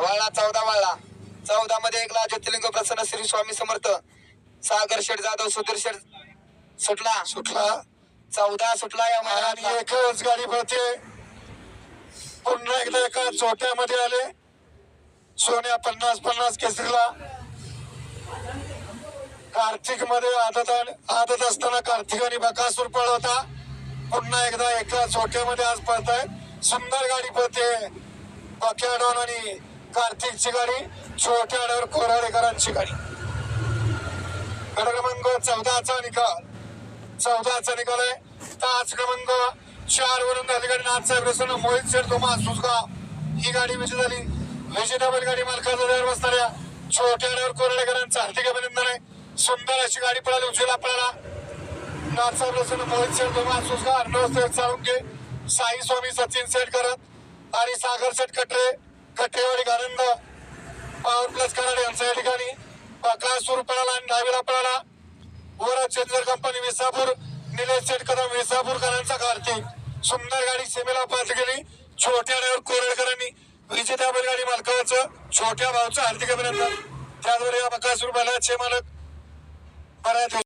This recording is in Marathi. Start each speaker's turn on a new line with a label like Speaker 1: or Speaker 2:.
Speaker 1: वाळला चौदा वाळला. चौदा मध्ये एकला ज्योतिर्लिंग प्रसन्न श्री स्वामी समर्थ. सागर शेठ जाधव सुधीर शेठ सुटला.
Speaker 2: सुटला.
Speaker 1: चौदा सुटला या
Speaker 2: आणि
Speaker 1: मैदानातला.
Speaker 2: एकच गाडी पळते. पुन्हा एकदा एका चोट्यामध्ये आले. सोन्या पन्नास पन्नास केसरीला. कार्तिकमध्ये आदत आदत असताना कार्तिक आणि बकासूर पळवता पुन्हा एकदा एका चोट्यामध्ये आज पळतायत. सुंदर गाडी पळते. बक्याडॉन आणि कार्तिकची गाडी छोट्या आड्यावर कोराडेकरांची गाडी. गड क्रमांक चौदाचा निकाल. चौदाचा निकाल आहे. तास क्रमांक चार वरून झाली गाडी. नाथसाहेब रसन मोहित शेठ दोमा सुसगाव ही गाडी विजय झाली. व्हेजिटेबल गाडी मालकाचा दर बसणाऱ्या छोट्या आड्यावर कोराडेकरांचं हार्दिक अभिनंदन आहे. सुंदर अशी गाडी पळाली उजवीला आपल्याला नाथसाहेब रसन मोहित शेठ दोमा सुसगाव अर्णव शेठ साळुंके. साई स्वामी सचिन सेठ करत. आणि सागर सेठ कटरे. कट्टेवाडी गारंद पावर प्लस कराड यांचा या ठिकाणी. बकासूर पळाला आणि डावीला पळाला. वर चंद्र कंपनी विसापूर निलेश शेठ कदम विसापूरकरांचा कार्तिक सुंदर गाडी सीमेला पास गेली छोट्या ड्रायव्हर कोरडकरांनी. विजेत्या बैलगाडी मालकाचं छोट्या भाऊचं हार्दिक अभिनंदन. त्याचबरोबर या बकासूर बैलाचे मालक. बऱ्याच